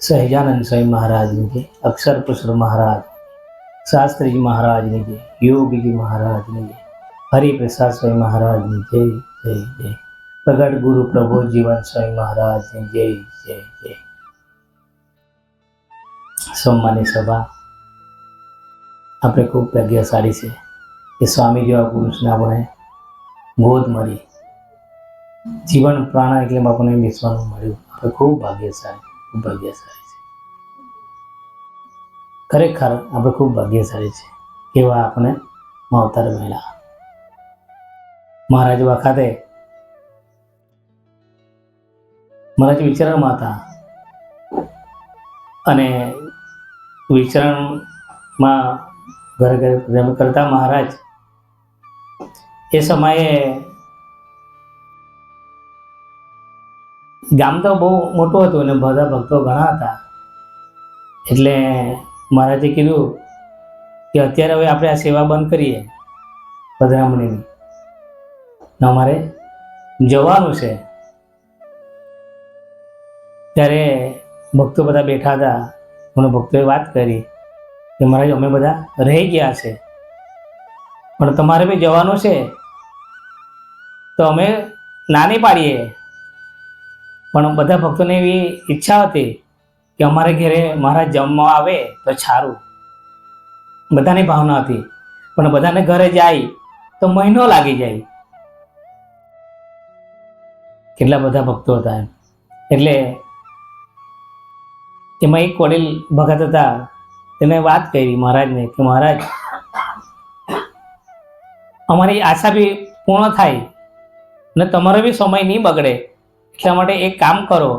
સહજાનંદ સ્વામી મહારાજની જય અક્ષર પુષ્પ મહારાજ શાસ્ત્રીજી મહારાજની જય યોગીજી મહારાજની જય હરિપ્રસાદ સ્વામી મહારાજની જય જય જય પ્રગટ ગુરુ પ્રભુ જીવન સ્વામી મહારાજની જય જય જય સોમવારની સભા આપણે ખૂબ ભાગ્યશાળી છે કે સ્વામી જેવા પુરુષને આપણે ગોદ મળી. જીવન પ્રાણ એટલે આપણને બેસવાનું મળ્યું. આપણે ખૂબ ભાગ્યશાળી ખૂબ ભાગ્યશાળી છે ખરેખર આપણે ખૂબ ભાગ્યશાળી છે કેવા આપણે માવતર મળ્યા મહારાજ વખતે મહારાજ વિચારણમાં હતા. અને વિચરણમાં ઘરે ઘરે પ્રેમ કરતા મહારાજ. એ સમયે ગામ તો બહુ મોટું હતું અને બધા ભક્તો ઘણા હતા. એટલે મહારાજે કીધું કે અત્યારે હવે આપણે આ સેવા બંધ કરીએ પધરામણીની અમારે જવાનું છે. ત્યારે ભક્તો બધા બેઠા હતા. મને ભક્તોએ વાત કરી. કે મહારાજ અમે બધા રહી ગયા છે. પણ તમારે બી જવાનું છે. તો અમે નાની પાડીએ. પણ બધા ભક્તોને એવી ઈચ્છા હતી કે અમારે ઘરે મહારાજ જમવા આવે તો સારું. બધાની ભાવના હતી. પણ બધાને ઘરે જાય તો મહિનો લાગી જાય. કેટલા બધા ભક્તો હતા એટલે એમાં એક વડીલ ભગત હતા. તેને વાત કરી મહારાજને કે મહારાજ, અમારી આશા બી પૂર્ણ થાય ને તમારો બી સમય નહીં બગડે. એટલા માટે એક કામ કરો,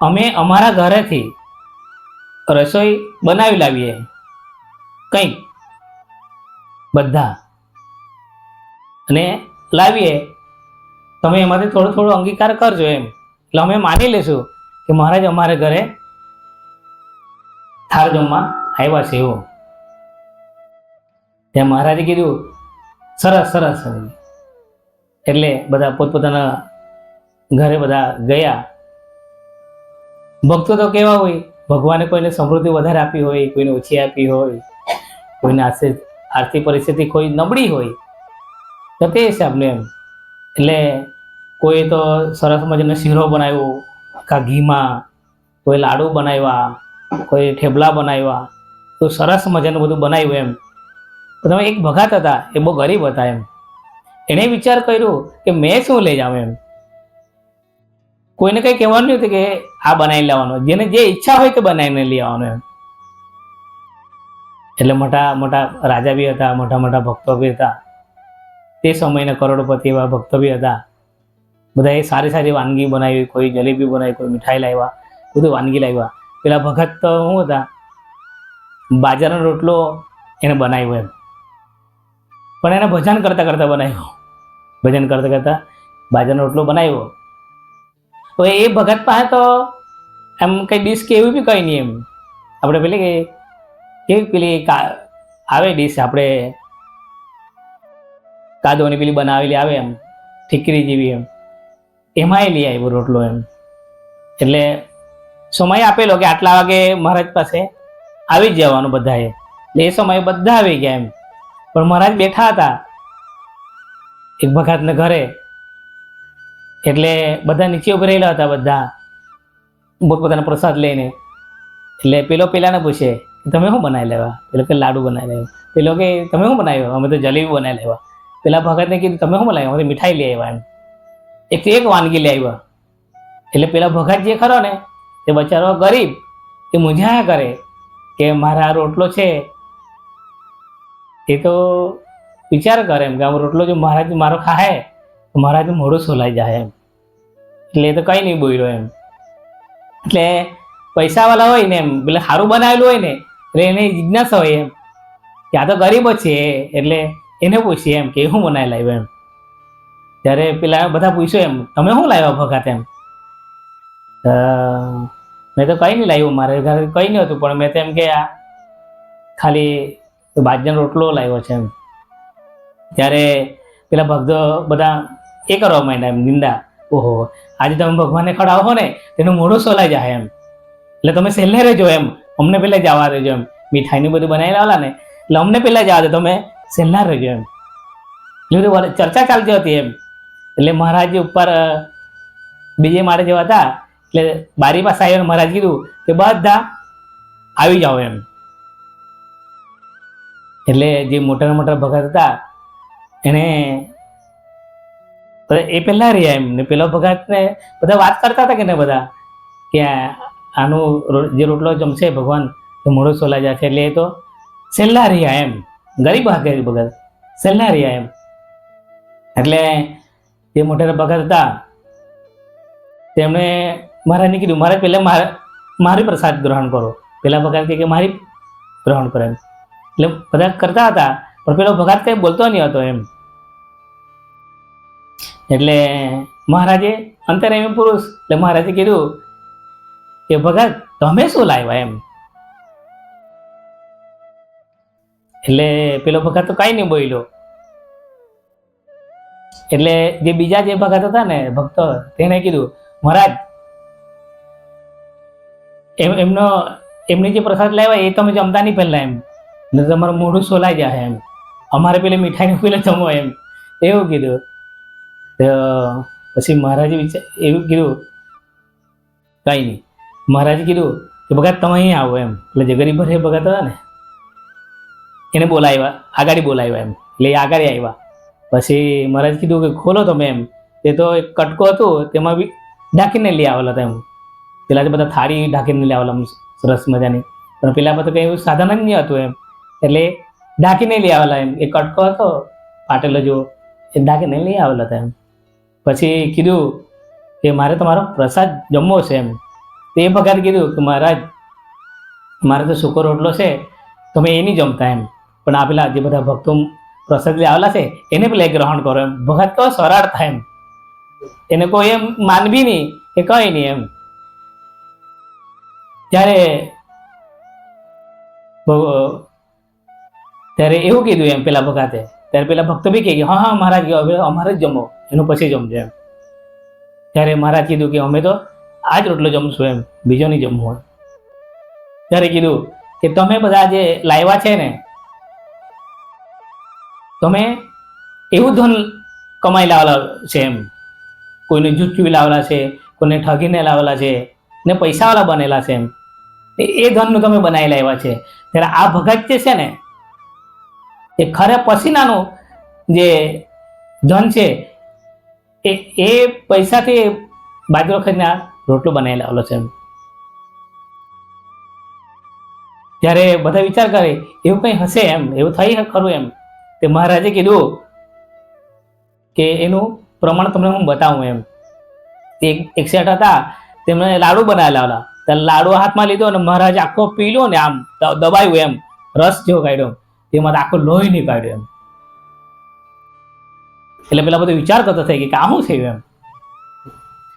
અમે અમારા ઘરેથી રસોઈ બનાવી લાવીએ. કંઈક બધા અને લાવીએ. તમે એમાંથી થોડો થોડો અંગીકાર કરજો એમ. એટલે અમે માની લેશું કે મહારાજ અમારે ઘરે થાળ જમવા આવ્યા છે એવો. ત્યાં મહારાજે કીધું, સરસ સરસ એટલે બધા પોતપોતાના ઘરે બધા ગયા. ભક્તો તો કેવા હોય, ભગવાને કોઈને સમૃદ્ધિ વધારે આપી હોય, કોઈને ઓછી આપી હોય, કોઈને આર્થિક આર્થિક પરિસ્થિતિ કોઈ નબળી હોય, તો તે હિસાબને એમ. એટલે કોઈ તો સરસ મજાનો શીરો બનાવ્યો આખા ઘીમાં, કોઈ લાડુ બનાવ્યા, કોઈ ઠેબલા બનાવ્યા તો સરસ મજાનું બધું બનાવ્યું એમ. તમે એક ભગાત હતા, એ બહુ ગરીબ હતા એમ. એણે વિચાર કર્યો કે મેં શું લઈ જાઉં એમ. કોઈને કંઈ કહેવાનું નહીં કે આ બનાવી લેવાનું. જેને જે ઈચ્છા હોય તે બનાવીને લઈ આવવાનું એમ. એટલે મોટા મોટા રાજા બી હતા, મોટા મોટા ભક્તો બી હતા. તે સમયના કરોડપતિ એવા ભક્તો બી હતા. બધાએ સારી સારી વાનગી બનાવી, કોઈ જલેબી બનાવી, કોઈ મીઠાઈ લાવ્યા, બધું વાનગી લાવ્યા. પેલા ભગત તો શું હતા બાજરાનો રોટલો એને બનાવ્યો એમ. પણ એને ભજન કરતાં કરતાં બનાવ્યો. ભજન કરતાં કરતાં બાજરાનો રોટલો બનાવ્યો. હવે એ ભગત પાસે તો એમ કંઈ ડીશ કે એવું બી કંઈ નહીં એમ. આપણે પેલી કે, કેવી પેલી કા, આવે ડીશ આપણે? કાદોની પેલી બનાવેલી આવે એમ, ઠીકરી જેવી એમ. એમાંય લઈ આવ્યો રોટલો એમ. એટલે સમય આપેલો કે આટલા વાગે મહારાજ પાસે આવી જવાનું બધાએ. એટલે એ સમયે બધા આવી ગયા એમ. પણ મહારાજ બેઠા હતા એક ભગતને ઘરે. એટલે બધા નીચે ઊભી રહેલા હતા બધા. પોતપોતાનો પ્રસાદ લઈને. એટલે પેલો પેલાને પૂછે, તમે શું બનાવી લેવા? પેલો કે, લાડુ બનાવી લેવા. પેલો કે, તમે શું બનાવ્યો અમે તો જલેબી બનાવી લેવા. પેલા ભગતને કીધું, તમે શું બનાવ્યું અમે મીઠાઈ લઈ આવ્યા એમ. એક એક વાનગી લઈ આવ્યા. એટલે પેલા ભગત જે ખરો ને, તે બચારો ગરીબ એ મૂંઝાયા કરે. કે મારા રોટલો છે, એ તો વિચાર કરે એમ કે આ રોટલો જો મહારાજ મારો ખાય તો મહારાજ મોઢું સોલાઈ જાય એમ. એટલે એ તો કંઈ નહીં બોલ્યો એમ. એટલે પૈસાવાળા હોય ને એમ, એટલે સારું બનાવેલું હોય ને, એટલે એને જિજ્ઞાસા હોય એમ કે આ તો ગરીબ જ છે, એટલે એને પૂછીએ એમ કે શું બનાવી લાવ્યો એમ. ત્યારે પેલા બધા પૂછ્યું એમ, તમે શું લાવ્યા ભગાત એમ મેં તો કંઈ નહીં લાવ્યું મારે ઘરે કંઈ નહીં હતું, પણ મેં તો એમ કે આ ખાલી બાજરાનો રોટલો લાવ્યો છે એમ. ત્યારે પેલા ભક્તો બધા એ કરવા માંડ્યા એમ, નિંદા. ઓહો, આજે તમે ભગવાનને ખડાવો ને, તેનું મોઢું સોલાઈ જાય એમ. એટલે તમે છેલ્લે રહેજો એમ, અમને પહેલાં જવા રહેજો એમ. મીઠાઈનું બધું બનાવી લાવલા ને, એટલે અમને પહેલાં જવા દે, તમે છેલ્લા રહેજો એમ. એટલે બધું ચર્ચા ચાલતી હતી એમ. એટલે મહારાજ ઉપર બીજે મારે જેવા હતા એટલે બારી પાસે આવીને મહારાજ કીધું કે બધા આવી જાઓ એમ. એટલે જે મોટા મોટા ભગત હતા, એને એ પહેલા રહ્યા એમ. ને પેલો ભગત ને બધા વાત કરતા હતા કે ને બધા? કે આનું જે રોટલો જમશે ભગવાન, તો મોડો સોલા જશે. એટલે એ તો છેલ્લા રહ્યા એમ. ગરીબ હા ગરીબ ભગત. છેલ્લા રહ્યા એમ. એટલે જે મોટા ભગત હતા, તેમણે મહારાજને કીધું, મારે પહેલાં મારે, મારી પ્રસાદ ગ્રહણ કરો. પેલા ભગત કે, મારી ગ્રહણ કરે. એટલે બધા કરતા હતા, પણ પેલો ભગત કંઈ બોલતો નહીં હતો એમ. એટલે મહારાજે અંતરેમી પુરુષ, એટલે મહારાજે કીધું કે, ભગત, તમે શું લાવ્યા એમ? એટલે પેલો ભગત તો કઈ નહીં બોલ્યો. એટલે જે બીજા જે ભગત હતા ને ભક્તો, તેને કીધું, મહારાજ એમ, એમનો, એમની જે પ્રસાદ લાવ્યા એ તમે જમતા નહીં પહેલાં એમ. ને તમારું મોઢું સોલાઈ જાય એમ. અમારે પેલી મીઠાઈ પેલે જમો એમ. એવું કીધું. પછી મહારાજે વિચાર, એવું કીધું, કઈ નહીં. મહારાજે કીધું કે ભગત તમે અહીં આવો એમ. એટલે જે ગરીબ ભરે ભગત હતા ને, એને બોલાવ્યા આગાડી બોલાવ્યા એમ. એટલે એ આગળ આવ્યા. પછી મહારાજ કીધું કે, ખોલો તમે એમ. તે તો એક કટકો હતો, તેમાં બી ઢાંકીને લઈ આવેલા હતા એમ. પેલા તો બધા થાળી ઢાંકીને આમ સરસ મજાની. પણ પેલા બધા કંઈ એવું સાધન જ નહીં હતું એમ. એટલે ઢાંકીને લઈ આવેલા એમ. એ કટકો હતો પાટેલો જો એ ઢાંકીને લઈ આવેલા હતા એમ. પછી કીધું કે મારે તમારો પ્રસાદ જમવો છે એમ. તે ભગત કીધું કે મહારાજ, મારે તો સૂકો રોટલો છે, તમે એ નહીં જમતા એમ. પણ આ પેલા જે બધા ભક્તો પ્રસાદ લઈ આવેલા છે, એને પેલા ગ્રહણ કરો એમ. ભગત તો સરળ થાય એમ. એને કોઈ એમ માનવી નહીં કે કઈ નહીં એમ. ત્યારે ત્યારે એવું કીધું એમ પેલા ભગાતે. ત્યારે પેલા ભક્ત બી કહે હા હા, મહારાજ અમારે જ જમો. એનું પછી જમજો એમ. ત્યારે મહારાજ કીધું કે, અમે તો આ જ રોટલો જમશું એમ, બીજો નહીં જમવું હોય ત્યારે કીધું કે, તમે બધા જે લાવ્યા છે ને, તમે એવું ધન કમાઈ લાવેલા છે એમ. કોઈને જુઠ્ઠી લાવેલા છે, કોઈને ઠગીને લાવેલા છે ને પૈસાવાળા બનેલા છે એમ. એ ધનનું તમે બનાવી લાવ્યા છે. ત્યારે આ ભગત જે છે ને, એ ખરે પસીનાનું જે ધન છે, એ એ પૈસાથી બાજરો ખરીને રોટલો બનાવી લાવેલો છે ત્યારે બધા વિચાર કરે, એવું કંઈ હશે એમ, એવું થઈ ખરું એમ. તે મહારાજે કીધું કે એનું પ્રમાણ તમને હું બતાવું એમ. એક એક હતા તેમણે લાડુ બનાવેલા હતા. ત્યારે લાડુ હાથમાં લીધો અને મહારાજ આખો પીલો ને આમ દબાયું એમ. રસ જેવો કાઢ્યો. તેમાં આખો લોહી નીકાળ્યો એમ. એટલે પેલા બધો વિચાર કરતો થઈ કે આ શું થયું એમ.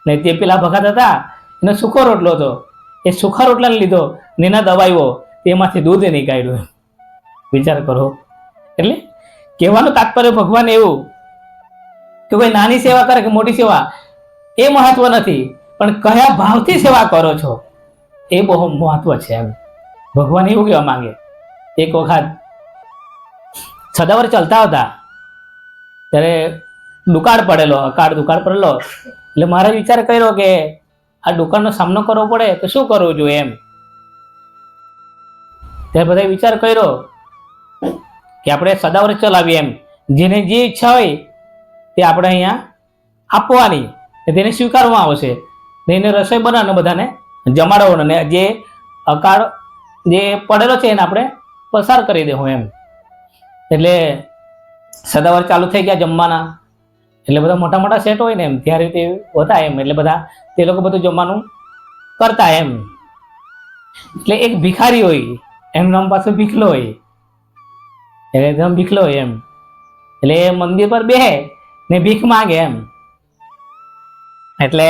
ને તે પેલા ભગત હતા, એનો સુખો રોટલો હતો. એ સુખા રોટલાને લીધો ને એના દબાવ્યો. તેમાંથી દૂધ નીકાળ્યું વિચાર કરો. એટલે કહેવાનું તાત્પર્ય ભગવાન એવું કે કોઈ નાની સેવા કરે કે મોટી સેવા, એ મહત્વ નથી. પણ કયા ભાવથી સેવા કરો છો? એ બહુ મહત્વ છે એમ. ભગવાન એવું કહેવા માંગે. એક વખત સદાવર ચાલતા હતા. ત્યારે દુકાળ પડેલો, અકાળ દુકાળ પડેલો. એટલે મારે વિચાર કર્યો કે આ દુકાળનો સામનો કરવો પડે તો શું કરવું જોઈએ એમ. ત્યારે બધા વિચાર કર્યો કે આપણે સદાવર ચલાવીએ એમ. જેને જે ઈચ્છા હોય તે આપણે અહીંયા આપવાની, તેને સ્વીકારવામાં આવશે. ને એને રસોઈ બનાવને બધાને જમાડવાનો ને જે અકાળ જે પડેલો છે એને આપણે પસાર કરી દેવું એમ. એટલે સદાવર ચાલુ થઈ ગયા જમવાના. એટલે બધા મોટા મોટા સેટ હોય ને એમ ત્યારે તે હોતા એમ. એટલે બધા તે લોકો બધું જમવાનું કરતા એમ. એટલે એક ભિખારી હોય એમનું નામ પાછું ભીખલો હોય. એટલે એકદમ ભીખલો હોય એમ. એટલે એ મંદિર પર બેહે ને ભીખ માંગે એમ. એટલે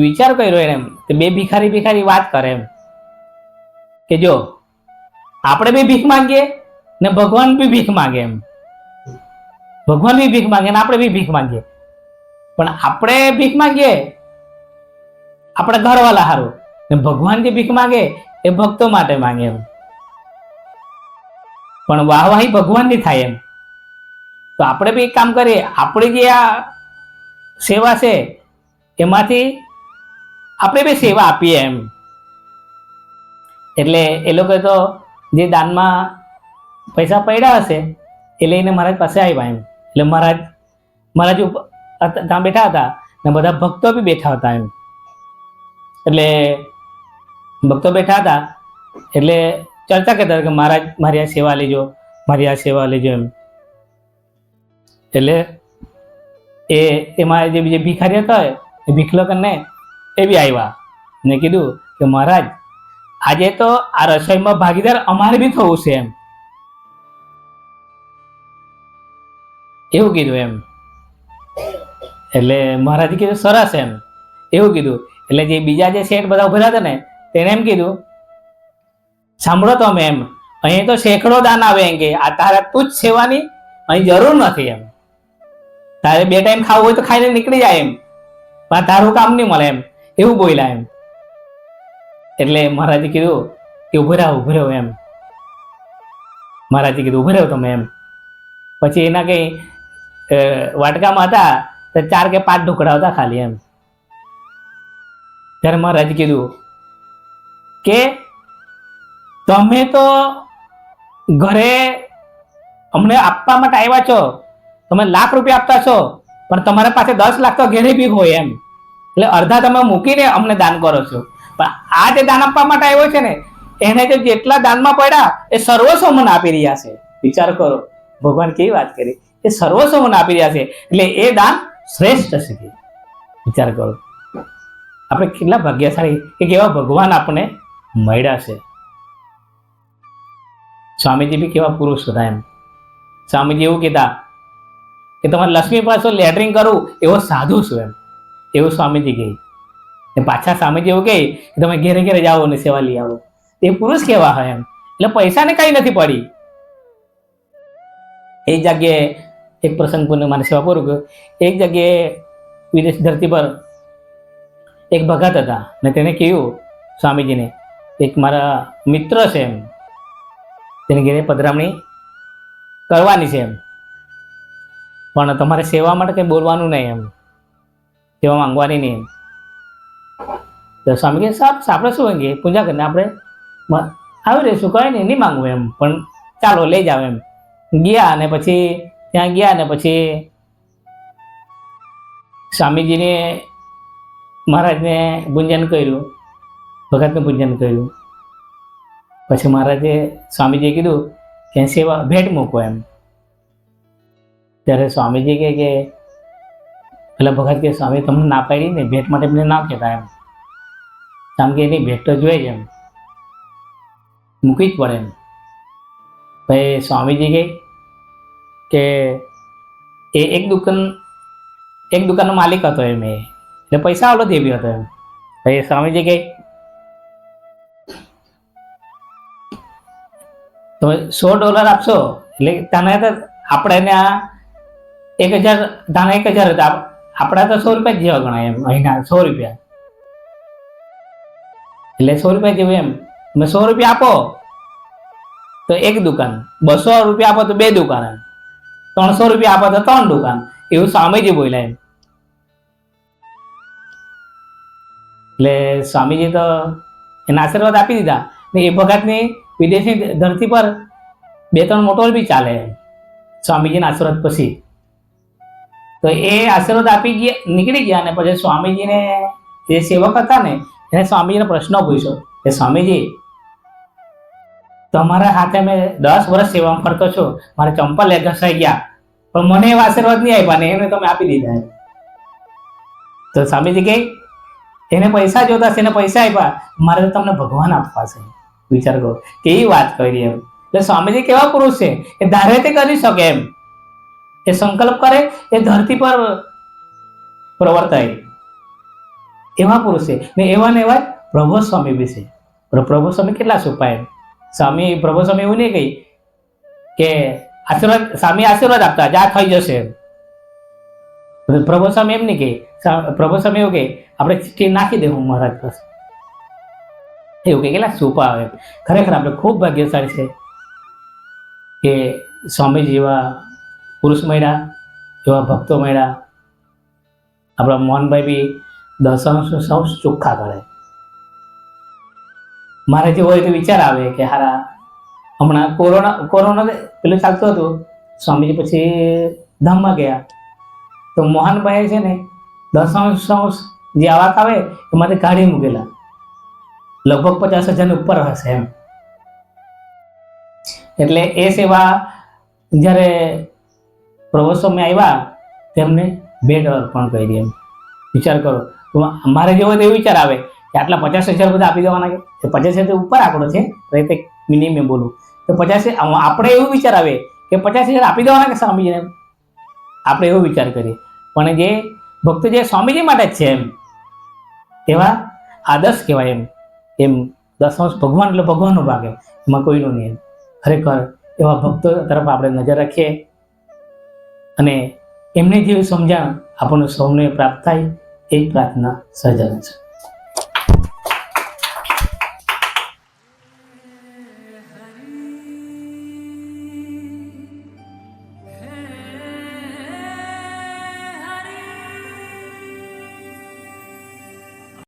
વિચાર કર્યો એમ, કે બે ભિખારી ભિખારી વાત કરે એમ. કે જો, આપણે બી ભીખ માંગીએ ને ભગવાન બી ભીખ માંગે એમ. ભગવાન બી ભીખ માંગે ને આપણે બી ભીખ માંગીએ. પણ આપણે ભીખ માંગીએ આપણે ઘરવાળા હારું. ને ભગવાન જે ભીખ માંગે એ ભક્તો માટે માંગે એમ. પણ વાહવાહી ભગવાનની થાય એમ. તો આપણે બી એક કામ કરીએ, આપણી જે આ સેવા છે, એમાંથી આપણે બી સેવા આપીએ એમ. એટલે એ લોકો તો જે દાનમાં પૈસા પડ્યા હશે, એ લઈને મહારાજ પાસે આવ્યા એમ. એટલે મહારાજ મહારાજ ત્યાં બેઠા હતા, ને બધા ભક્તો બી બેઠા હતા એમ. એટલે ભક્તો બેઠા હતા, એટલે ચર્ચા કરતા કે મહારાજ, મારી આ સેવા લેજો, મારી આ સેવા લેજો એમ. એટલે એ એમાં જે બીજે ભિખારી હતા એ ભીખલોકને એ બી આવ્યા મેં કીધું કે મહારાજ, આજે તો આ રસોઈમાં ભાગીદાર અમારે બી થવું છે એમ. એવું કીધું એમ. એટલે મહારાજે કીધું સરસ એમ. એવું કીધું. એટલે જે બીજા જે શેઠ બધા ઉભેલા હતા ને, તેને એમ કીધું, સાંભળો તમે એમ. અહીં તો સેંકડો દાન આવે એમ કે, આ તારે તું જ સેવાની, અહીં જરૂર નથી એમ. તારે બે ટાઈમ ખાવું હોય તો ખાઈને નીકળી જાય એમ. પણ તારું કામ નહીં મળે એમ. એવું બોલ્યા એમ. એટલે મહારાજે કીધું કે ઊભો રહો ઊભો રહો એમ. મહારાજે કીધું, ઊભો રહો તમે એમ. પછી એના કંઈ વાટકામાં હતા તો ચાર કે પાંચ ઢોકળા હતા ખાલી એમ. ત્યારે મહારાજે કીધું કે તમે તો ઘરે અમને આપવા માટે આવ્યા છો. તમે લાખ રૂપિયા આપતા છો, પણ તમારા પાસે દસ લાખ તો ઘેરે બી હોય એમ. એટલે અડધા તમે મૂકીને અમને દાન કરો છો. પણ આ જે દાન આપવા માટે આવ્યો છે ને, એને જે જેટલા દાનમાં પડ્યા, એ સર્વસ્વ મને આપી રહ્યા છે. વિચાર કરો, ભગવાન કેવી વાત કરી? એ સર્વસ્વ મને આપી રહ્યા છે. એટલે એ દાન શ્રેષ્ઠ છે. વિચાર કરો. આપણે કેટલા ભાગ્યશાળી કે કેવા ભગવાન આપણને મળ્યા છે. સ્વામીજી બી કેવા પુરુષ હતા એમ. સ્વામીજી એવું કહેતા કે તમારે લક્ષ્મી પાસે લેટરિંગ કરવું એવો સાધુ છું એમ. એવું સ્વામીજી કહે ને પાછા સ્વામીજી એવું કહે કે તમે ઘેરે ઘેરે જાઓ અને સેવા લઈ આવો. એ પુરુષ કેવા હોય એમ. એટલે પૈસાને કઈ નથી પડી. એક જગ્યાએ એક પ્રસંગ પૂર્ણ મારે સેવા પૂરું ગયો એક જગ્યાએ વિદેશ ધરતી પર એક ભગત હતા ને તેને કહ્યું સ્વામીજીને, એક મારા મિત્ર છે એમ. તેને ઘેરે પધરામણી કરવાની છે એમ. પણ તમારે સેવા માટે કંઈ બોલવાનું નહીં એમ. સેવા માંગવાની નહીં સ્વામી કે સાહેબ આપણે શું અંગે પૂજા કરીને આપણે આવી રહીશું, કંઈ નહીં નહીં માંગવું એમ. પણ ચાલો, લઈ જાઓ એમ. ગયા અને પછી, ત્યાં ગયા અને પછી સ્વામીજીને મહારાજને પૂજન કર્યું, ભગતનું પૂજન કર્યું. પછી મહારાજે સ્વામીજીએ કીધું કે સેવા ભેટ મૂકો એમ. ત્યારે સ્વામીજી કહે કે પેલા ભગત કે, સ્વામી, તમને ના પાડી ને ભેટ માટે એમને ના કહેતા એમ. કારણ કે, એની ભેટ તો જોઈએ જ એમ. મૂકવી જ પડે એમ. પછી સ્વામીજી કહે કે, એ એક દુકાન, એક દુકાનનો માલિક હતો એમ એ. એટલે પૈસા આવડો દેવી હતો એમ. પછી સ્વામીજી કહે તમે સો ડોલર આપશો? એટલે તને આપણે એને આ એક હજાર, તને એક હજાર હતા. આપણા તો સો રૂપિયા જેવા ગણાય એમ, મહિના સો રૂપિયા. એટલે સો રૂપિયા જેવું એમ. તમે સો રૂપિયા આપો તો એક દુકાન, બસો રૂપિયા આપો તો બે દુકાન ત્રણસો રૂપિયા આપો તો ત્રણ દુકાન, એવું સ્વામીજી બોલ્યા એમ. એટલે સ્વામીજી તો એને આશીર્વાદ આપી દીધા ને એ વખતની વિદેશની ધરતી પર બે ત્રણ મોટો બી ચાલે એમ. સ્વામીજીના આશીર્વાદ પછી તો એ આશીર્વાદ આપી ગયા નીકળી ગયા અને પછી સ્વામીજીને જે સેવક હતા ને, એને સ્વામીજીને પ્રશ્ન પૂછ્યો કે સ્વામીજી, તમારા હાથે મેં દસ વર્ષ સેવામાં ફરતો છું, મારે ચંપલ લે ઘસાઈ ગયા, પણ મને એવા આશીર્વાદ નહીં આપ્યા ને એને તમે આપી દીધા તો સ્વામીજી કહે, એને પૈસા જોતા છે, એને પૈસા આપ્યા, મારે તો તમને ભગવાન આપવા છે. વિચાર કરો, કેવી વાત કરી એમ. એટલે સ્વામીજી કેવા પુરુષ છે, એ ધારે તે કરી શકે એમ. એ સંકલ્પ કરે, એ ધરતી પર પ્રવર્તાય. એવા પુરુષ, ને એવા ને એવા પ્રભો સ્વામી બી છે. પ્ર- પ્રભુ સ્વામી કેટલા સુપાય? સ્વામી, પ્રભુ સ્વામી એવું નહીં કહી કે આશીર્વાદ, સ્વામી આશીર્વાદ આપતા, જા થઈ જશે. પ્રભુ સ્વામી એમ નહીં કહે. પ્રભો સ્વામી એવું કહે, આપણે ચિઠ્ઠી નાખી દેવું મહારાજ પાસે. એવું કે કેટલા સુપા આવે. ખરેખર આપણે ખૂબ ભાગ્યશાળી છે કે સ્વામીજી જેવા પુરુષ મળ્યા એવા ભક્તો મળ્યા આપણા મોહનભાઈ બી દર્શન સૌ ચોખ્ખા કરે. મારે જે હોય તો વિચાર આવે કે હારા, હમણાં કોરોના કોરોના પેલું ચાલતું હતું, સ્વામીજી પછી ધામમાં ગયા. તો મોહનભાઈ છે ને સંસ જે આવાક આવે એમાંથી કાઢી મૂકેલા. લગભગ પચાસ હજારની ઉપર હશે એમ. એટલે એ સેવા જ્યારે પ્રવાસોમાં આવ્યા, તેમને ભેટ અર્પણ કરી એમ. વિચાર કરો. તો મારે જેવો એવો વિચાર આવે કે આટલા પચાસ હજાર બધા આપી દેવાના કે? પચાસ હજાર ઉપર આંકડો છે. તો એ મિનિમમ બોલું. તો પચાસ આપણે એવું વિચાર આવે કે પચાસ હજાર આપી દેવાના કે સ્વામીજીને આપણે એવો વિચાર કરીએ. પણ જે ભક્તો જે સ્વામીજી માટે જ છે એમ એવા આદર્શ કહેવાય એમ. એમ દસમાંશ ભગવાન એટલે ભગવાનનો ભાગ એમ. એમાં કોઈનું નહીં એમ. ખરેખર એવા ભક્તો તરફ આપણે નજર રાખીએ. અને એમને જે સમજણ આપણને સૌને પ્રાપ્ત થાય એ પ્રાર્થના સર્જન છે.